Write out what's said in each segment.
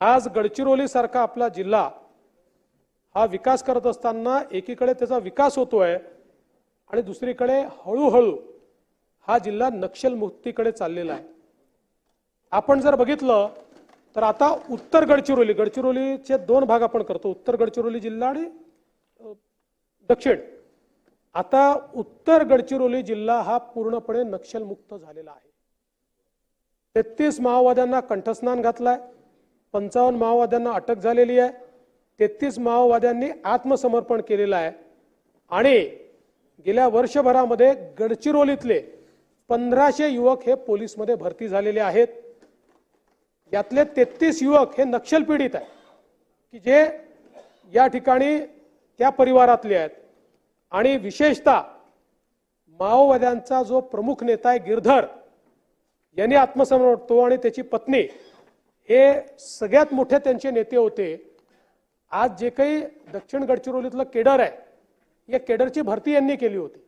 आज गडचिरोली सारखा आपला जिल्हा हा विकास करत असताना एकीकडे त्याचा विकास होतोय आणि दुसरीकडे हळूहळू हा जिल्हा नक्षलमुक्तीकडे चाललेला आहे. आपण जर बघितलं तर आता उत्तर गडचिरोली गडचिरोलीचे दोन भाग आपण करतो. उत्तर गडचिरोली जिल्हा आणि दक्षिण. आता उत्तर गडचिरोली जिल्हा हा पूर्णपणे नक्षलमुक्त झालेला आहे. तेहतीस माओवाद्यांना कंठस्नान घातलाय. पंचावन्न माओवाद्यांना अटक झालेली आहे. तेहतीस माओवाद्यांनी आत्मसमर्पण केलेलं आहे. आणि गेल्या वर्षभरामध्ये गडचिरोलीतले पंधराशे युवक हे पोलीसमध्ये भरती झालेले आहेत. यातले तेहतीस युवक हे नक्षल पीडित आहे की जे या ठिकाणी त्या परिवारातले आहेत. आणि विशेषतः माओवाद्यांचा जो प्रमुख नेता आहे गिरधर यांनी आत्मसमर्पण तो आणि त्याची पत्नी हे सगळ्यात मोठे त्यांचे नेते होते. आज जे काही दक्षिण गडचिरोलीतलं केडर आहे या केडरची भरती यांनी केली होती.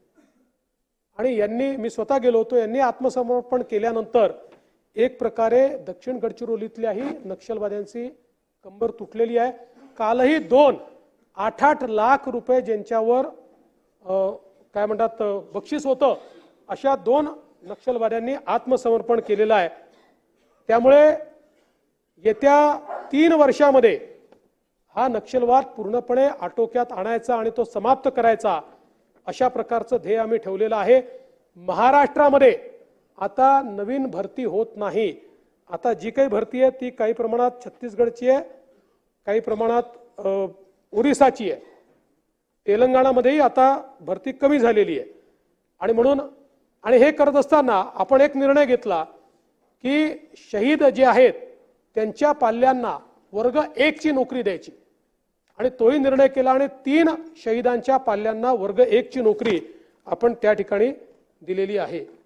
आणि यांनी मी स्वतः गेलो होतो यांनी आत्मसमर्पण केल्यानंतर एक प्रकारे दक्षिण गडचिरोलीतल्याही नक्षलवाद्यांची कंबर तुटलेली आहे. कालही दोन आठ आठ लाख रुपये ज्यांच्यावर काय म्हणतात बक्षीस होतं अशा दोन नक्षलवाद्यांनी आत्मसमर्पण केलेलं आहे. त्यामुळे येत्या तीन वर्षामध्ये हा नक्षलवाद पूर्णपणे आटोक्यात आणायचा आणि तो समाप्त करायचा अशा प्रकारचं ध्येय आम्ही ठेवलेलं आहे. महाराष्ट्रामध्ये आता नवीन भरती होत नाही. आता जी काही भरती आहे ती काही प्रमाणात छत्तीसगडची आहे काही प्रमाणात ओरिसाची आहे. तेलंगणामध्येही आता भरती कमी झालेली आहे. आणि म्हणून आणि हे करत असताना आपण एक निर्णय घेतला की शहीद जे आहेत त्यांच्या पाल्यांना वर्ग एकची नोकरी द्यायची. आणि तोही निर्णय केला आणि तीन शहीदांच्या पाल्यांना वर्ग एकची नोकरी आपण त्या ठिकाणी दिलेली आहे.